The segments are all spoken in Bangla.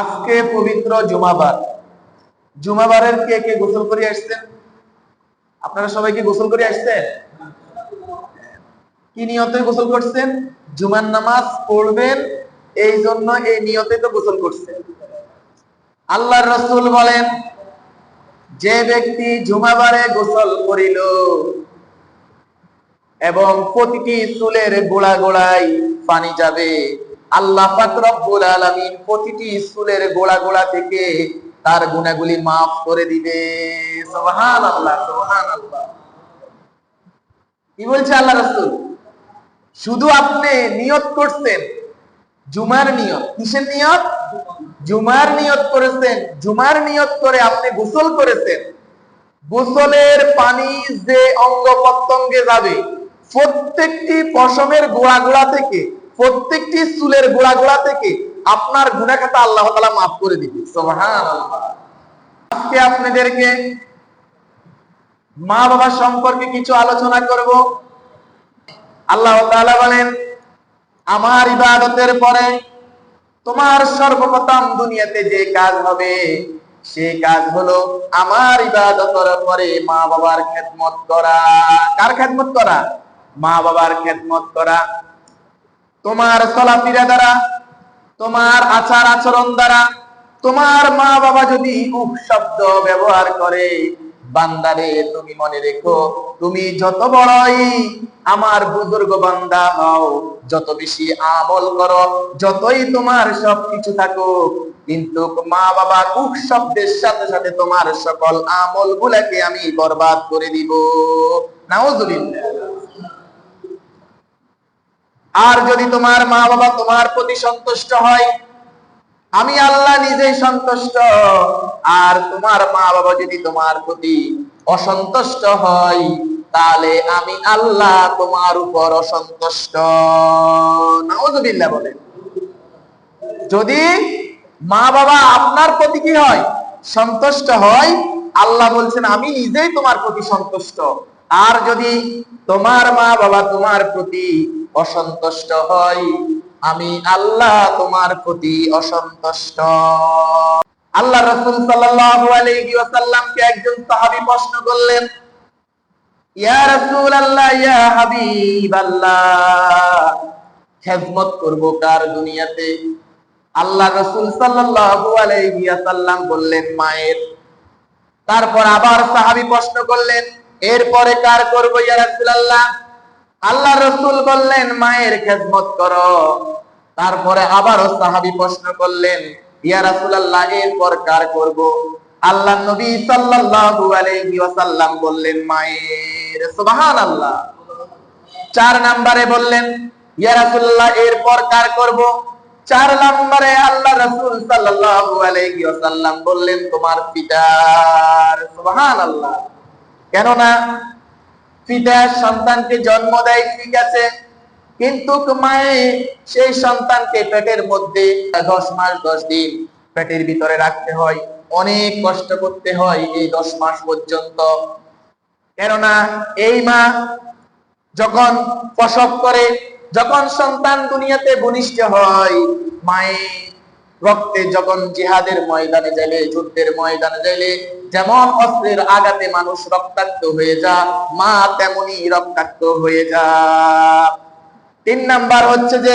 আজকে পবিত্র জুমাবার। জুমাবারের কে কে গোসল করে আসছেন? আপনারা সবাই কি গোসল করে আসছেন? কি নিয়তে গোসল করছেন? জুমার নামাজ পড়বেন, এই জন্য এই নিয়তে তো গোসল করছেন। আল্লাহর রসুল বলেন, যে ব্যক্তি জুমাবারে গোসল করিল এবং প্রতিটি চুলের গোড়া গোড়ায় পানি যাবে আল্লাহ রব্বুল আলামিন প্রতিটি চুলের গোড়া গোড়া থেকে তার গুণাগুলি মাফ করে দিবে। সুবহানাল্লাহ সুবহানাল্লাহ। কি বলছে আল্লাহ রাসূল? শুধু আপনি নিয়ত করছেন, জুমার নিয়ত। কিসের নিয়ত? জুমার নিয়ত করেছেন, জুমার নিয়ত করে আপনি গোসল করেছেন। গোসলের পানি যে অঙ্গ প্রত্যঙ্গে যাবে, প্রত্যেকটি পশমের গোড়া গোড়া থেকে প্রত্যেকটি চুলের গোড়া গোড়া থেকে আপনার গুণাখাতা আল্লাহ তাআলা মাফ করে দিবে। আজকে আপনাদেরকে মা বাবা সম্পর্কে কিছু আলোচনা করব। আল্লাহ বলেন, আমার ইবাদতের পরে তোমার সর্বপ্রথম দুনিয়াতে যে কাজ হবে, সে কাজ হলো আমার ইবাদতের পরে মা বাবার খেদমত করা। কার খেদমত করা? মা বাবার খেদমত করা। তোমার চলাফেরা দ্বারা, তোমার আচার আচরণ দ্বারা, তোমার মা বাবা যদি উপ শব্দ ব্যবহার করে, বান্দারে, তুমি মনে রেখো, তুমি যত বড়ই আমার বুজুর্গ বান্দা হও, যত বেশি আমল করো, যতই তোমার সবকিছু থাকুক, কিন্তু মা বাবা উপ শব্দের সাথে সাথে তোমার সকল আমল গুলাকে আমি বরবাদ করে দিব। নাউজুবিল্লাহ। আর যদি তোমার মা বাবা তোমার প্রতি সন্তুষ্ট হয়, আমি আল্লাহ নিজেই সন্তুষ্ট। আর তোমার মা বাবা যদি তোমার প্রতি অসন্তুষ্ট হয়, তাহলে আমি আল্লাহ তোমার উপর অসন্তুষ্ট। নাউজুবিল্লাহ বলেন। যদি মা বাবা আপনার প্রতি কি হয়? সন্তুষ্ট হয়, আল্লাহ বলছেন, আমি নিজেই তোমার প্রতি সন্তুষ্ট। আর যদি তোমার মা বাবা তোমার প্রতি অসন্তুষ্ট হয়। আমি আল্লাহ তোমার প্রতি অসন্তুষ্ট। আল্লাহ রসুল সাল্লাল্লাহু আলাইহি ওয়াসাল্লামকে একজন সাহাবী প্রশ্ন করলেন, ইয়া রাসূল আল্লাহ ইয়া হাবিব আল্লাহ খেদমত করব কার দুনিয়াতে? আল্লাহ রসুল সাল্লাল্লাহু আলাইহি ওয়াসাল্লাম বললেন, মায়ের। তারপর আবার সাহাবী প্রশ্ন করলেন, এরপরে কার করব ইয়া রাসূলুল্লাহ? আল্লাহ রসুল বললেন, মায়ের খেদমত করো। তারপরে আবারও সাহাবী প্রশ্ন করলেন, ইয়া রাসূলুল্লাহ, এরপর কার আল্লাহ নবী বললেন, মায়ের। চার নম্বরে বললেন এরপর কার করব? চার নম্বরে আল্লাহ রাসূল সাল্লাল্লাহু বললেন, তোমার পিতার। কেননা পিতা সন্তানকে জন্ম দেয়, ঠিক আছে? কিন্তু মায়ে সেই সন্তানকে পেটের মধ্যে দশ মাস, দশ দিন পেটের ভিতরে রাখতে হয়। অনেক কষ্ট করতে হয় এই দশ মাস পর্যন্ত। কেননা এই মা যখন প্রসব করে, যখন সন্তান দুনিয়াতে বনিষ্ঠ হয় মায়ে রক্তে যখন জিহাদের ময়দানে যাইলে, যুদ্ধের ময়দানে যাইলে, যেমন অস্ত্রের আঘাতে মানুষ রক্তাক্ত হয়ে যা, মা তেমনি রক্তাক্ত হয়ে যা। তিন নাম্বার হচ্ছে যে,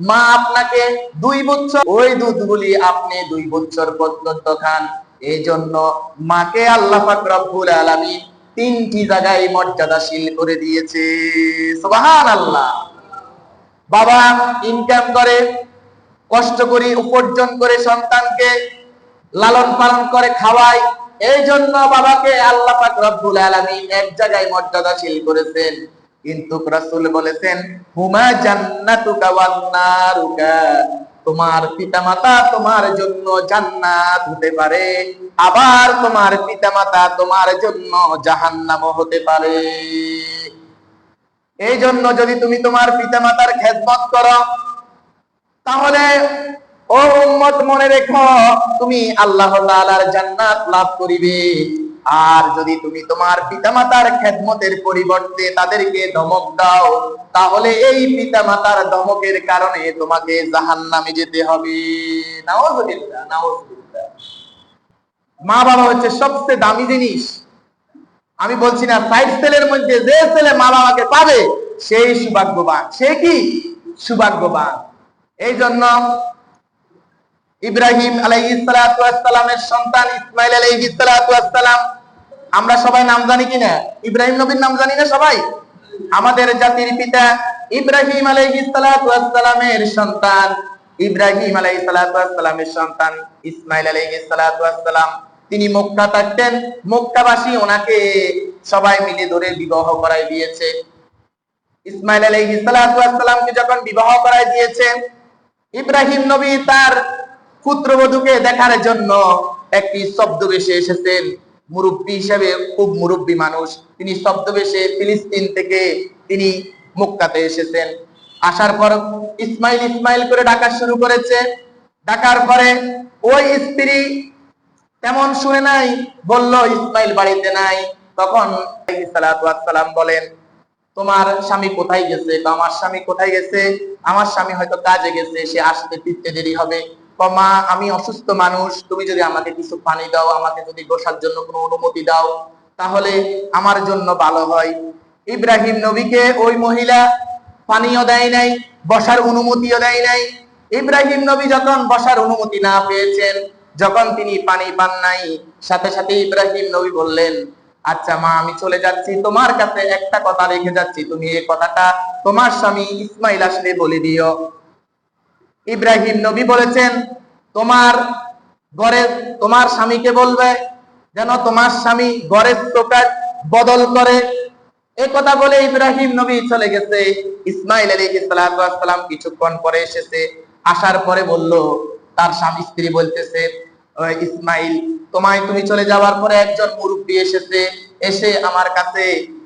মা আপনাকে দুই বছর, ওই দুধগুলি আপনি দুই বছর পর্যন্ত খান। এই জন্য মাকে আল্লাহ রব্বুল আলামিন তিনটি জায়গায় মর্যাদাশীল করে দিয়েছে। সুবহানাল্লাহ। বাবা ইনকাম করে কষ্ট করি, উপার্জন করে সন্তানকে লালন পালন করে খাওয়ায় এই জন্য বাবাকে আল্লাহ পাক রব্বুল আলামিন এক জায়গায় মর্যাদাশীল করেছেন। কিন্তু রাসূল বলেছেন, হুমা জান্নাতুকা ওয়ান নারুকা। তোমার পিতামাতা তোমার জন্য জান্নাত হতে পারে, আবার তোমার পিতামাতা তোমার জন্য জাহান্নামও হতে পারে। এই জন্য যদি তুমি তোমার পিতামাতার খেদমত করো তাহলে, ও উম্মত মনে রেখো, তুমি আল্লাহ তাআলার জান্নাত লাভ করিবে। আর যদি তুমি তোমার পিতামাতার খেদমতের পরিবর্তে তাদেরকে ধমক দাও, তাহলে এই পিতামাতার ধমকের কারণে তোমাকে জাহান্নামে যেতে হবে। নাউজুবিল্লাহ নাউজুবিল্লাহ। মা বাবা হচ্ছে সবচেয়ে দামি জিনিস। আমি বলছি না সাইড সেলের মধ্যে যে ছেলে মা বাবাকে পাবে, সেই সৌভাগ্যবান। সে কি? সৌভাগ্যবান। এই জন্য ইব্রাহিম আলাইহিসসালামের সন্তান ইসমাইল আলাইহিসসালাম আমরা সবাই নাম জানি কিনা? ইব্রাহিম নবীর নাম জানি না সবাই? আমাদের জাতির পিতা ইব্রাহিম আলাইহিসসালামের সন্তান, ইব্রাহিম আলাইহিসসালামের সন্তান ইসমাইল আলাইহিসসালাম তিনি মক্কা থাকতেন, মক্কাবাসী ওনাকে সবাই মিলে ধরে বিবাহ করাই দিয়েছে। ইসমাইল আলাইহিসসালামকে যখন বিবাহ করাই দিয়েছে ইব্রাহিম নবী তার পুত্রবধূকে দেখার জন্য একটি শব্দবেশে এসেছেন। মুরব্বী হিসেবে খুব মুরব্বী মানুষ। তিনি শব্দবেশে ফিলিস্তিন থেকে তিনি মক্কাতে এসেছেন। আসার পর ইসমাইল ইসমাইল করে ডাকা শুরু করেছে। ডাকার পরে ওই স্ত্রী তেমন শুনে নাই, বলল, ইসমাইল বাড়িতে নাই। তখন সালাম বলেন তোমার স্বামী কোথায় গেছে বা আমার স্বামী কোথায় গেছে? আমার স্বামী হয়তো কাজে গেছে, সে আসতে ফিরতে দেরি হবে। তো মা আমি অসুস্থ মানুষ, তুমি যদি আমাকে কিছু পানি দাও, আমাকে যদি বসার জন্য কোনো অনুমতি দাও, তাহলে আমার জন্য ভালো হয়। ইব্রাহিম নবীকে ওই মহিলা পানিও দেয় নাই, বসার অনুমতিও দেয় নাই। ইব্রাহিম নবী যখন বসার অনুমতি না পেয়েছেন, যখন তিনি পানি পান নাই, সাথে সাথে ইব্রাহিম নবী বললেন আচ্ছা মা, আমি চলে যাচ্ছি। তোমার কাছে একটা কথা রেখে যাচ্ছি। তুমি এই কথাটা তোমার স্বামী ইসমাইল আসলে বলে দিও। ইব্রাহিম নবী বলেছেন, তোমার ঘরে তোমার স্বামীকে বলবে যেন তোমার স্বামী ঘরের চোকাট বদল করে। এই কথা বলে ইব্রাহিম নবী চলে গেছে। ইসমাইল আলাইহিস সালাম কিছুক্ষণ পরে এসেছে। আসার পরে বলল, তার স্বামী স্ত্রী বলতেছে "ও ইসমাইল, তোমায় তুমি চলে যাওয়ার পরে একজন মুরব্বী এসেছে, এসে আমার কাছে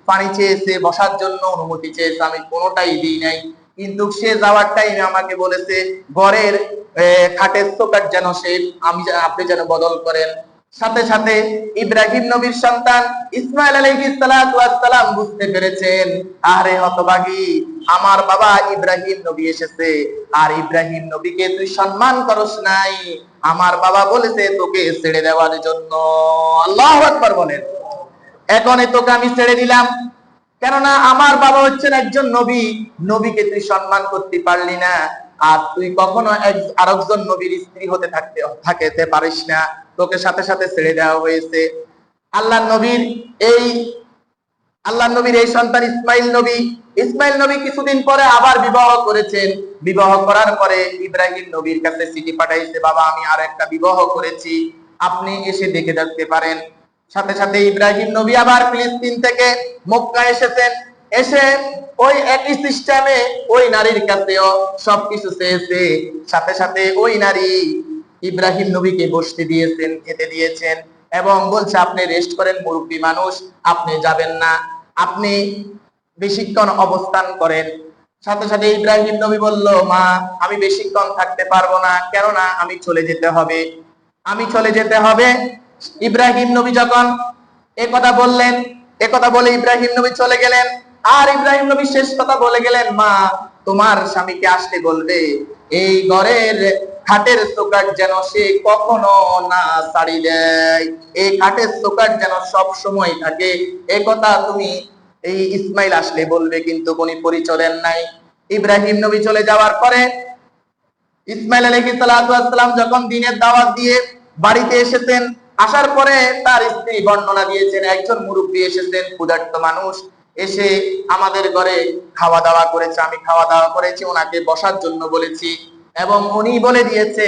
পানি চেয়েছে, বসার জন্য অনুমতি চেয়েছে, আমি কোনোটাই দিই নাই। কিন্তু সে যাওয়ার টাইমে আমাকে বলেছে, ঘরের খাটের চোকার যেন সে, আমি আপনি যেন বদল করেন। সাথে সাথে ইব্রাহিম নবীর সন্তান ইসমাইল আলাইহিস সালাতু ওয়াস সালাম বুঝতে পেরেছেন, আরে হতভাগী, আমার বাবা ইব্রাহিম নবী এসেছে, আর ইব্রাহিম নবীকে তুই সম্মান করস নাই। আমার বাবা বলেছে তোকে ছেড়ে দেওয়ার জন্য। আল্লাহু আকবার বলেন। এখন তোকে আমি ছেড়ে দিলাম। কেননা আমার বাবা হচ্ছেন একজন নবী। নবীকে তুই সম্মান করতে পারলি না। আর তুই কখনো আরেকজন নবীর স্ত্রী হতে থাকতে থাকতে পারিস না। তোকে সাথে সাথে ছেড়ে দেওয়া হয়েছে। আল্লাহ নবীর এই আল্লাহ নবীর এই সন্তান ইসমাইল নবী ইসমাইল নবী কিছুদিন পরে আবার বিবাহ করেছেন। বিবাহ করার পরে ইব্রাহিম নবীর কাছে চিঠি পাঠাইছে, বাবা, আমি আর একটা বিবাহ করেছি। আপনি এসে দেখে দেখতে পারেন। সাথে সাথে ইব্রাহিম নবী আবার ফিলিস্তিন থেকে মক্কা এসেছেন। এসে ওই একই সিস্টেমে ওই নারীর কাছেও সবকিছু চেয়েছে। সাথে সাথে ওই নারী ইব্রাহিম নবীকে বসতে দিয়েছেন, খেতে দিয়েছেন এবং বলছে, আপনি রেস্ট করেন, মুরব্বী মানুষ, আপনি যাবেন না। আপনি বেশিক্ষণ অবস্থান করেন। সাথে সাথে ইব্রাহিম নবী বলল, মা, আমি বেশিক্ষণ থাকতে পারব না, কেননা আমি চলে যেতে হবে। আমি চলে যেতে হবে? ইব্রাহিম নবী যখন এ কথা বললেন, এ কথা বলে ইব্রাহিম নবী চলে গেলেন। আর ইব্রাহিম নবী শেষ কথা বলে গেলেন, মা, তোমার স্বামীকে আসতে বলবে, এই ঘরের খাটের চোকাট যেন সে কখনো না ছাড়ি দেয়। এই খাটের চোকাট যেন সব সময় থাকে। এ কথা তুমি এই ইসমাইল আসলে বলবে, কিন্তু কোন পরিচলেন নাই। ইব্রাহিম নবী চলে যাওয়ার পরে ইসমাইল আলাইহিস সালাম যখন দিনের দাওয়াত দিয়ে বাড়িতে এসেছেন, আসার পরে তার স্ত্রী বর্ণনা দিয়েছেন, একজন মুরব্বী এসেছেন, ক্ষুধার্ত মানুষ। এসে আমাদের ঘরে খাওয়া দাওয়া করেছে, আমি খাওয়া দাওয়া করেছি, ওনাকে বসার জন্য বলেছি। এবং উনি বলে দিয়েছে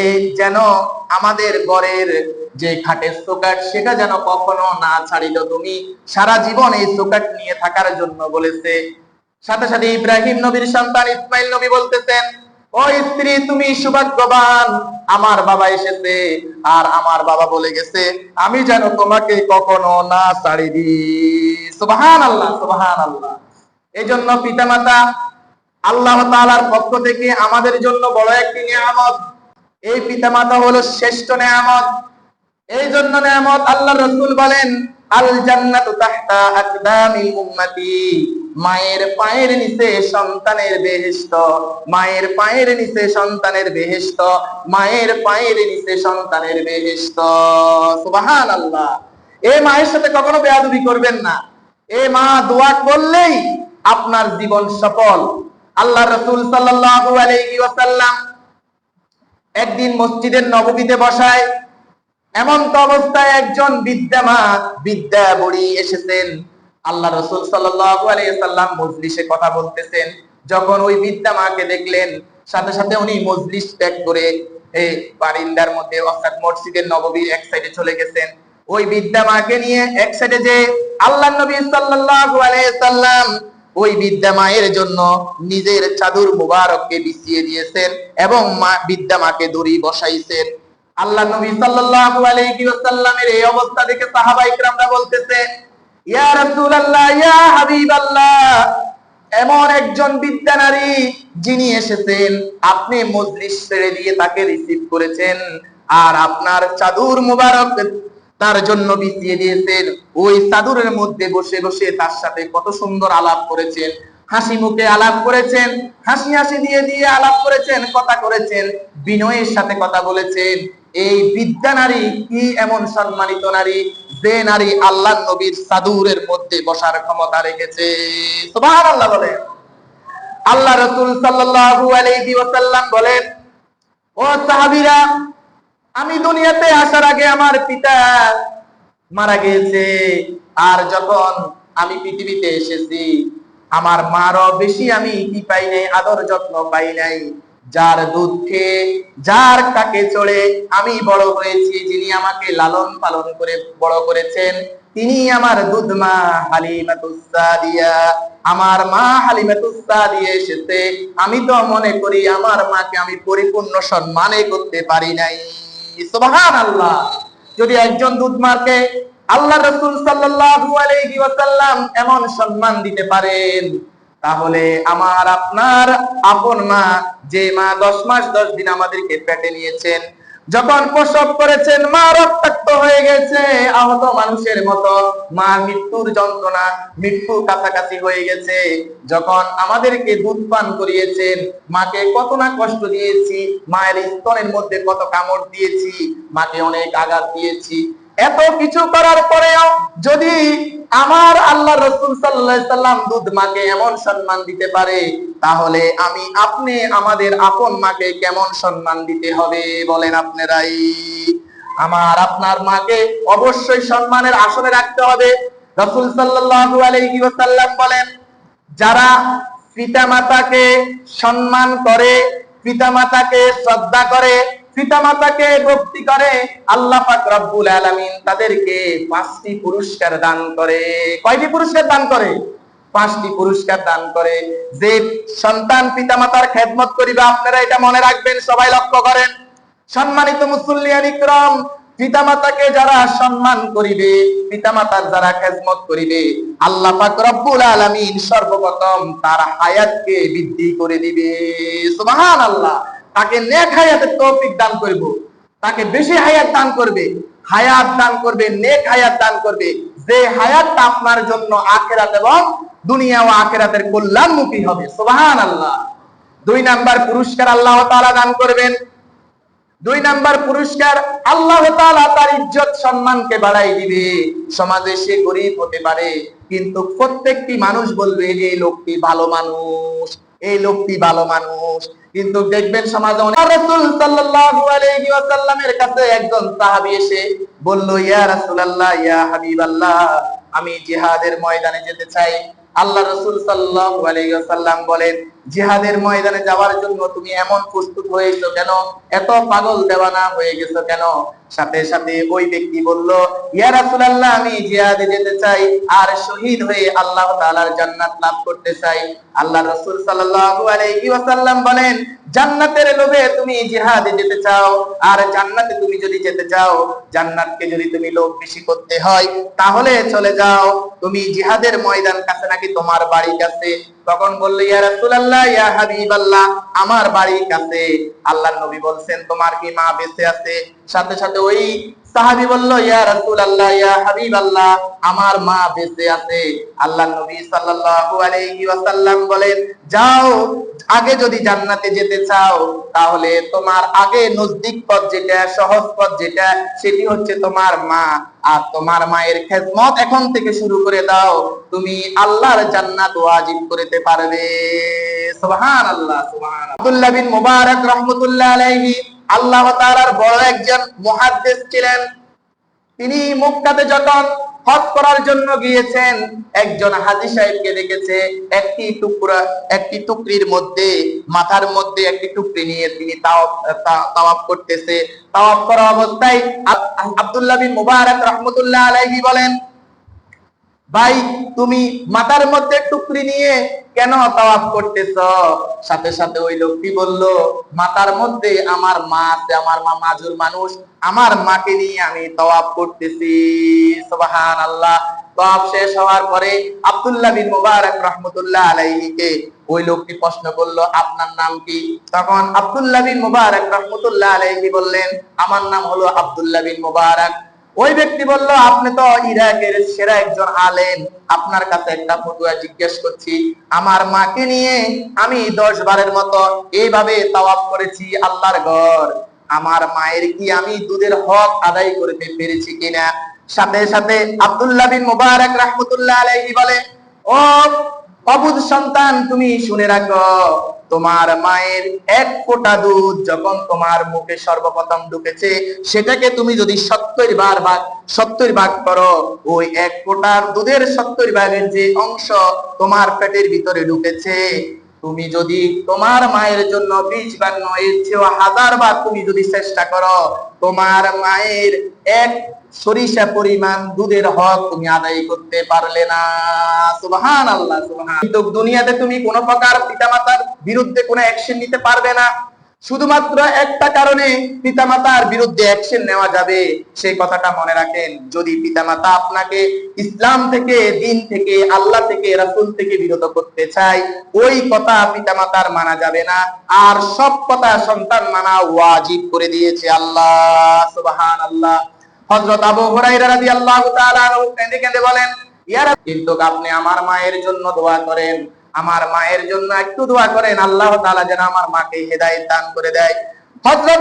এই যেন আমাদের ঘরের যে খাটের চোকাট সেটা যেন কখনো না ছাড়িল। তুমি সারা জীবন এই চোকাট নিয়ে থাকার জন্য বলেছে। সাথে সাথে ইব্রাহিম নবীর সন্তান ইসমাইল নবী বলতেছেন, ও স্ত্রী, তুমি সৌভাগ্যবান। আমার বাবা এসেছে আর আমার বাবা বলে গেছে, আমি যেন তোমাকে কখনো না ছাড়ি দি। সুবহান আল্লাহ সুবহান আল্লাহ এই জন্য পিতামাতা আল্লাহ তাআলার পক্ষ থেকে আমাদের জন্য বড় একটি নিয়ামত। এই পিতামাতা হলো শ্রেষ্ঠ নিয়ামত। এই জন্য নিয়ামত আল্লাহ রসুল বলেন আল জান্নাতু তাহতা আকদামিল উম্মতি। মায়ের পায়ের নিচে সন্তানের বেহেশত। মায়ের পায়ের নিচে সন্তানের বেহেশত। মায়ের পায়ের নিচে সন্তানের বেহেশত। সুবহানাল্লাহ। এই মায়ের সাথে কখনো বেয়াদবি করবেন না। এ মা দোয়া করলেই আপনার জীবন সফল। আল্লাহ রসুল ওয়াসাল্লাম একদিন মসজিদের নববীতে বসায়, এমন তো অবস্থায় একজন বিদ্যা মা বিদ্যা বুড়ি এসেছেন। আল্লাহ রসুল সাল্লাম মজলিসে কথা বলতেছেন। যখন ওই বিদ্যা মাকে দেখলেন, সাথে সাথে উনি মজলিস ত্যাগ করে এই বারিন্দার মধ্যে, অর্থাৎ মসজিদের নববীর এক সাইডে চলে গেছেন। ওই বিদ্যা মাকে নিয়ে এক সাইডে যে আল্লাহ নবী সাল্লাল্লাহু আলাইহি সাল্লাম ওই বিদ্যা মায়ের জন্য নিজের চাদর মুবারককে বিছিয়ে দিয়েছেন এবং মা বিদ্যা মাকে দড়ি বসাইছেন। আল্লাহ নবী সাল্লাল্লাহু আলাইহি ওয়াসাল্লামের এই অবস্থা দেখে সাহাবা ইকরামরা বলতেছে ইয়া রাসূলুল্লাহ, ইয়া হাবিবাল্লাহ, এমন একজন বিদ্যা নারী যিনি এসেছেন, আপনি মজলিস ছেড়ে দিয়ে তাকে রিসিভ করেছেন, আর আপনার চাদুর মুবারক তার জন্য বিছিয়ে দিয়েছেন। ওই চাদুরের মধ্যে বসে বসে তার সাথে কত সুন্দর আলাপ করেছেন। হাসি মুখে আলাপ করেছেন, হাসি হাসি দিয়ে দিয়ে আলাপ করেছেন, কথা করেছেন, বিনয়ের সাথে কথা বলেছেন। এই বিদ্যা নারী কি এমন সম্মানিত নারী? যে নারী আল্লাহ নবীর সাদুরের মধ্যে বসার ক্ষমতা রেখেছে। সুবহানাল্লাহ বলে আল্লাহ রসুল সাল্লাল্লাহু আলাইহি ওয়াসাল্লাম বলেন, ও সাহাবীরা, আমি দুনিয়াতে আসার আগে আমার পিতা মারা গিয়েছে। আর যখন আমি পৃথিবীতে এসেছি, আমার মারও বেশি আমি কি পাই নাই, আদর যত্ন পাই নাই। যার দুধ খেয়ে, যার কাকে চড়ে আমি বড় হয়েছি, যিনি আমাকে লালন পালন করে বড় করেছেন, তিনি আমার দুধ মা হালিমাতুসাদিয়া আমার মা হালিমাতুসাদিয়া এসেছে। আমি তো মনে করি আমার মাকে আমি পরিপূর্ণ সম্মানে করতে পারি নাই। সুবহানাল্লাহ। যদি একজন দুধ মাকে আল্লাহ রসুল সাল্লাম এমন সম্মান দিতে পারেন, তাহলে আমার আপনার আপন মা যে মা দশ মাস দশ দিন আমাদেরকে পেটে নিয়েছেন যখন প্রসব করেছেন, মা রক্তাক্ত হয়ে গেছে। আহত মানুষের মতো মা মৃত্যুর যন্ত্রণা মৃত্যুর কাছাকাছি হয়ে গেছে। যখন আমাদেরকে দুধ পান করিয়েছেন, মাকে কত না কষ্ট দিয়েছি, মায়ের স্তনের মধ্যে কত কামড় দিয়েছি, মাকে অনেক আঘাত দিয়েছি। এত কিছু করার পরেও যদি আমার আল্লাহ রসুল সাল্লাম দুধ মাকে এমন সম্মান দিতে পারে, তাহলে আমি আপনি আমাদের আপন মাকে কেমন সম্মান দিতে হবে বলেন আপনারাই। আমার আপনার মাকে অবশ্যই সম্মানের আসনে রাখতে হবে। রসুল আলাইহি ওয়াসাল্লাম বলেন, যারা পিতামাতাকে সম্মান করে, পিতামাতাকে শ্রদ্ধা করে পিতামাতাকে ভক্তি করে আল্লাহ পাক রব্বুল আলামিন তাদেরকে পাঁচটি পুরস্কার দান করে। কয়টি পুরস্কার দান করে? পাঁচটি পুরস্কার দান করে। যে সন্তান পিতামাতার খেদমত করিবে, আপনারা এটা মনে রাখবেন, সবাই লক্ষ্য করেন। সম্মানিত মুসল্লিয়ান ইকরাম, পিতামাতাকে যারা সম্মান করিবে, পিতামাতার যারা খেদমত করিবে, আল্লাহ পাক রব্বুল আলামিন সর্বপ্রথম তার হায়াতকে বৃদ্ধি করে দিবে। সুবহানাল্লাহ। তাকে নেক হায়াতের তৌফিক দান করব। তাকে বেশি হায়াত দান করবে, হায়াত দান করবে, নেক হায়াত দান করবে। যে হায়াতটা আপনার জন্য আখেরাত এবং দুনিয়া ও আখেরাতের কল্যাণমুখী হবে। সুবহানাল্লাহ। দুই নাম্বার পুরস্কার আল্লাহ তাআলা দান করবেন। দুই নাম্বার পুরস্কার আল্লাহ তাআলা তার ইজ্জত সম্মানকে বাড়াই দিবে। সমাজে সে গরিব হতে পারে, কিন্তু প্রত্যেকটি মানুষ বলবে এই লোকটি ভালো মানুষ। এই লোকটি ভালো মানুষ। কিন্তু দেখবেন সমাজে অনেক কাছে একজন সাহাবী এসে বলল, ইয়া রাসূলুল্লাহ, ইয়া হাবিবাল্লাহ, আমি জিহাদের ময়দানে যেতে চাই। আল্লাহ রসুল সাল্লাম বলেন, জিহাদের ময়দানে যাওয়ার জন্য তুমি এমন প্রস্তুত হয়েছো কেন? এত পাগল দেওয়ানা হয়ে গেছো কেন? সাথে সাথে ওই ব্যক্তি বলল, ইয়া রাসূলুল্লাহ, আমি জিহাদে যেতে চাই আর শহীদ হয়ে আল্লাহ তাআলার জান্নাত লাভ করতে চাই। আল্লাহ রসুল সাল্লাল্লাহু আলাইহি ওয়াসাল্লাম বলেন জান্নাতের লোভে তুমি জিহাদে যেতে চাও, আর জান্নাতে তুমি যদি যেতে চাও, জান্নাতকে যদি তুমি লোভ বেশি করতে হয়, তাহলে চলে যাও। তুমি জিহাদের ময়দান কাছে নাকি তোমার বাড়ি কাছে? তখন বলল, ইয়া রাসূলুল্লাহ, ইয়া হাবিবাল্লাহ, আমার বাড়ির কাছে। আল্লাহর নবী বলছেন, তোমার কি মা বেঁচে আছে? সাথে সাথে ওই সাহাবী বলল, ইয়া রাসূলুল্লাহ, ইয়া হাবিবাল্লাহ, আমার মা বেঁচে আছে। আল্লাহর নবী সাল্লাল্লাহু আলাইহি ওয়াসাল্লাম বলেন, যাও, আগে যদি জান্নাতে যেতে চাও, তাহলে তোমার আগে নজদিক পথ যেটা, সহজ পথ যেটা, সেটি হচ্ছে তোমার মা। আর তোমার মায়ের খেদমত এখন থেকে শুরু করে দাও। তুমি আল্লাহর জান্নাত ওয়াজিব করতে পারবে। সুবহানাল্লাহ সুবহান আব্দুল্লাহ বিন মুবারক রাহমাতুল্লাহ আলাইহি, আল্লাহ তাআলার বড় একজন মুহাদ্দিস ছিলেন। তিনি মুক্তাতে যখন হজ করার জন্য গিয়েছেন, একজন হাজি সাহেবকে দেখেছে, একটি টুকরা, একটি টুকরির মধ্যে, মাথার মধ্যে একটি টুকরি নিয়ে তিনি তাওয়াফ করতেছে। তাওয়াফ করা অবস্থায় আব্দুল্লাহ বিন মুবারক রহমতুল্লাহ আলাইহি বলেন ভাই, তুমি মাথার মধ্যে টুকরি নিয়ে কেন তাওয়াফ করতেছ? সাথে সাথে ওই লোকটি বলল, মাথার মধ্যে আমার মা আছে, আমার মা মাজুর মানুষ, আমার মাকে নিয়ে আমি তাওয়াফ করতেছি। সুবহান আল্লাহ তাওয়াফ শেষ হওয়ার পরে আব্দুল্লাহ বিন মুবারক রহমতুল্লাহ আলাইহিকে ওই লোকটি প্রশ্ন করল, আপনার নাম কি? তখন আব্দুল্লাহ বিন মুবারক রহমতুল্লাহ আলাইহি বললেন, আমার নাম হলো আব্দুল্লাহ বিন মুবারক। ওই ব্যক্তি বলল, আপনি তো ইরাকের সেরা একজন আলেম। আপনার কাছে একটা ফতুয়া জিজ্ঞেস করছি। আমার মাকে নিয়ে আমি দশ বারের মতো এইভাবে তাওয়াব করেছি আল্লাহর ঘর। আমার মায়ের কি আমি দুধের হক আদায় করতে পেরেছি কিনা? সাথে সাথে আব্দুল্লাহ বিন মুবারক রাহমাতুল্লাহ আলাইহি বলে, ও অবুধ সন্তান তুমি শুনে রাখো, তোমার মায়ের এক কোটা দুধ যখন তোমার মুখে সর্বপ্রথম ঢুকেছে, সেটাকে তুমি যদি সত্তর বার ভাগ, সত্তর ভাগ করো, ওই এক কোটার দুধের সত্তর ভাগের যে অংশ তোমার পেটের ভিতরে ঢুকেছে। তুমি যদি তোমার মায়ের জন্য বিশ বার এর চেয়েও হাজার বার তুমি যদি চেষ্টা করো, তোমার মায়ের এক সরিষা পরিমাণ দুধের হক তুমি আদায় করতে পারলে না। সুবহান আল্লাহ সুবহান। কিন্তু দুনিয়াতে তুমি কোন প্রকার পিতা মাতার বিরুদ্ধে কোনো অ্যাকশন নিতে পারবে না। শুধুমাত্র একটা কারণে পিতামাতার বিরুদ্ধে অ্যাকশন নেওয়া যাবে, সেই কথাটা মনে রাখেন। যদি পিতামাতা আপনাকে ইসলাম থেকে, দিন থেকে, আল্লাহ থেকে, রাসূল থেকে বিরত করতে চায়, ওই কথা পিতামাতার মানা যাবে না। আর সব কথা সন্তান মানা ওয়াজিব করে দিয়েছে আল্লাহ, সুবহানাল্লাহ। হযরত আবু হুরায়রা রাদিয়াল্লাহু তাআলা কেঁদে কেঁদে বলেন, ইয়া কিন্তু আপনি আমার মায়ের জন্য দোয়া করেন। আমার মায়ের জন্য একটু দোয়া করেন। আল্লাহ তাআলা যেন আমার মাকে হেদায়ত দান করে দেয়। একজন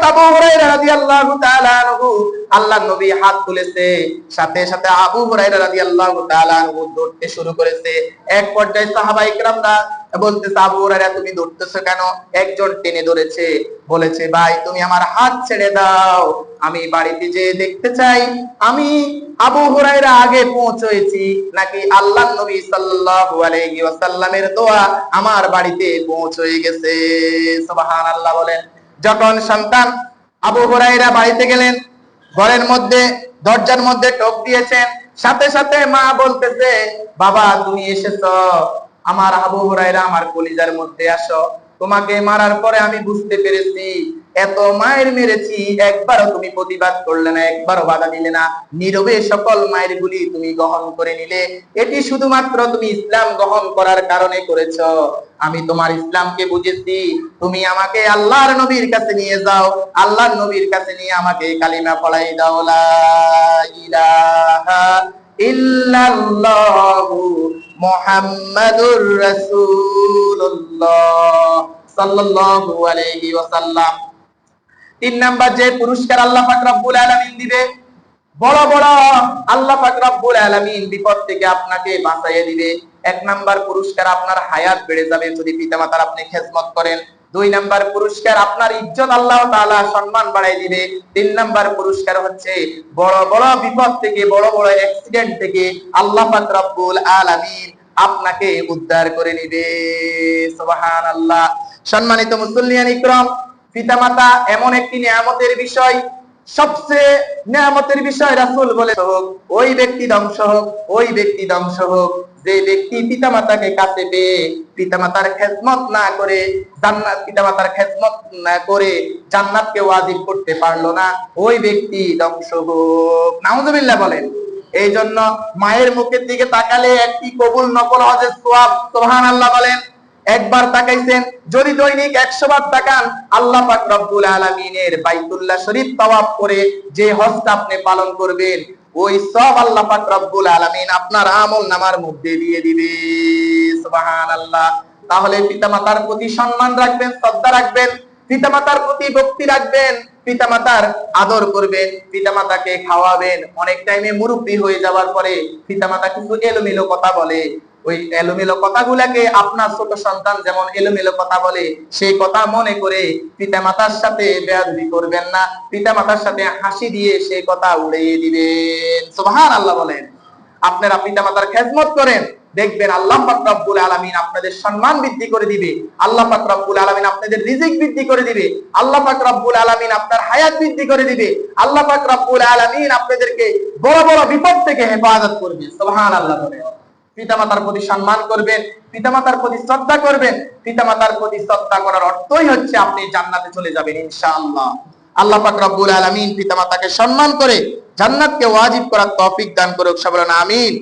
টেনে ধরেছে, বলেছে, ভাই, তুমি আমার হাত ছেড়ে দাও, আমি বাড়িতে যে দেখতে চাই। আমি আবু হুরায়রা আগে পৌঁছেছি নাকি আল্লাহ নবী সাল্লাল্লাহু আলাইহি দোয়া আমার বাড়িতে পৌঁছে গেছে? সুবহানাল্লাহ বলেন। যখন সন্তান আবু হুরাইরা বাড়িতে গেলেন, ঘরের মধ্যে, দরজার মধ্যে টোপ দিয়েছেন, সাথে সাথে মা বলতেছে, বাবা, তুমি এসেছ। আমার আবু হুরাইরা আমার কলিজার মধ্যে আসো। তোমাকে মারার পরে আমি বুঝতে পেরেছি। এত মায়ের মেরেছি, একবারও তুমি প্রতিবাদ করলে না, একবারও বাধা দিলে না। নীরবে সকল মায়ের গুলি তুমি গ্রহণ করে নিলে। এটি শুধুমাত্র তুমি ইসলাম গ্রহণ করার কারণে করেছ। আমি তোমার ইসলামকে বুঝেছি। তুমি আমাকে আল্লাহর নবীর কাছে নিয়ে যাও। আল্লাহর নবীর কাছে নিয়ে আমাকে কালিমা পড়াই দাও। লা ইলাহা ইল্লাল্লাহু মুহাম্মাদুর রাসূলুল্লাহ আলাইহি ওয়াসাল্লাম। তিন নাম্বার যে পুরস্কার আল্লাহ পাক রব্বুল আলামিন দিবে, বড় বড় আল্লাহ পাক রব্বুল আলামিন বিপদ থেকে আপনাকে বাঁচাইয়ে দিবে। এক নাম্বার পুরস্কার আপনার হায়াত বেড়ে যাবে যদি পিতামাতার আপনি খেদমত করেন। দুই নাম্বার পুরস্কার আপনার ইজ্জত আল্লাহ তাআলা সম্মান বাড়াই দিবে। তিন নাম্বার পুরস্কার হচ্ছে বড় বড় বিপদ থেকে, বড় বড় অ্যাক্সিডেন্ট থেকে আল্লাহ পাক রব্বুল আলামিন আপনাকে উদ্ধার করে নিবে। সুবহানাল্লাহ। সম্মানিত মুসল্লিয়ান ইকরাম পিতামাতা এমন একটি নিয়ামতের বিষয়, সবচেয়ে নিয়ামতের বিষয় রাসূল বলে, হোক, ওই ব্যক্তি ধ্বংস হোক, ওই ব্যক্তি ধ্বংস হোক, যে ব্যক্তি পিতামাতাকে কাছে পেয়ে পিতামাতার খেদমত না করে জান্নাত, পিতামাতার খেদমত না করে জান্নাতকে ওয়াজিব করতে পারল না, ওই ব্যক্তি ধ্বংস হোক। নাউজুবিল্লাহ বলেন এই জন্য মায়ের মুখের দিকে তাকালে একটি কবুল, নকল হজের সোয়াব, সুবহানাল্লাহ বলেন একবার তাকাইছেন, যদি দৈনিক একশো বার তাকান, আল্লাহ রব্বুল আলমিনের বাইতুল্লাহ শরীফ তওয়াব করে যে হজটা আপনি পালন করবেন, ওই সব আল্লাহ পাক রব্বুল আলামিন আপনার আমল নামার মধ্যে দিয়ে দিবে। সুবহানাল্লাহ। তাহলে পিতামাতার প্রতি সম্মান রাখবেন, শ্রদ্ধা রাখবেন, পিতামাতার প্রতি ভক্তি রাখবেন, পিতামাতার আদর করবেন, পিতামাতাকে খাওয়াবেন। অনেক টাইমে মুরব্বী হয়ে যাওয়ার পরে পিতামাতা কিন্তু এলোমেলো কথা বলে। ওই এলোমেলো কথাগুলাকে আপনার ছোট সন্তান যেমন এলোমেলো কথা বলে, সেই কথা মনে করে পিতামাতার সাথে বেয়াদবি করবেন না। পিতামাতার সাথে হাসি দিয়ে সেই কথা উড়িয়ে দিবেন। সুবহান আল্লাহ বলেন। আপনারা পিতামাতার খেদমত করেন, দেখবেন আল্লাহ রব্বুল আলামিন আপনাদের সম্মান বৃদ্ধি করে দিবে। আল্লাহ রব্বুল আলামিন আপনাদের রিজিক বৃদ্ধি করে দিবে। আল্লাহ রব্বুল আলামিন আপনার হায়াত বৃদ্ধি করে দিবে। আল্লাহ রব্বুল আলামিন আপনাদেরকে বড় বড় বিপদ থেকে হেফাজত করবে। সুবহানাল্লাহ বলেন। পিতামাতার প্রতি সম্মান করবেন, পিতামাতার প্রতি শ্রদ্ধা করবেন, পিতামাতার প্রতি শ্রদ্ধা করার অর্থই হচ্ছে আপনি জান্নাতে চলে যাবেন ইনশাআল্লাহ। আল্লাহ পাক রব্বুল আলামিন পিতামাতাকে সম্মান করে জান্নাতকে ওয়াজিব করার তৌফিক দান করুক সবরণ আমিন।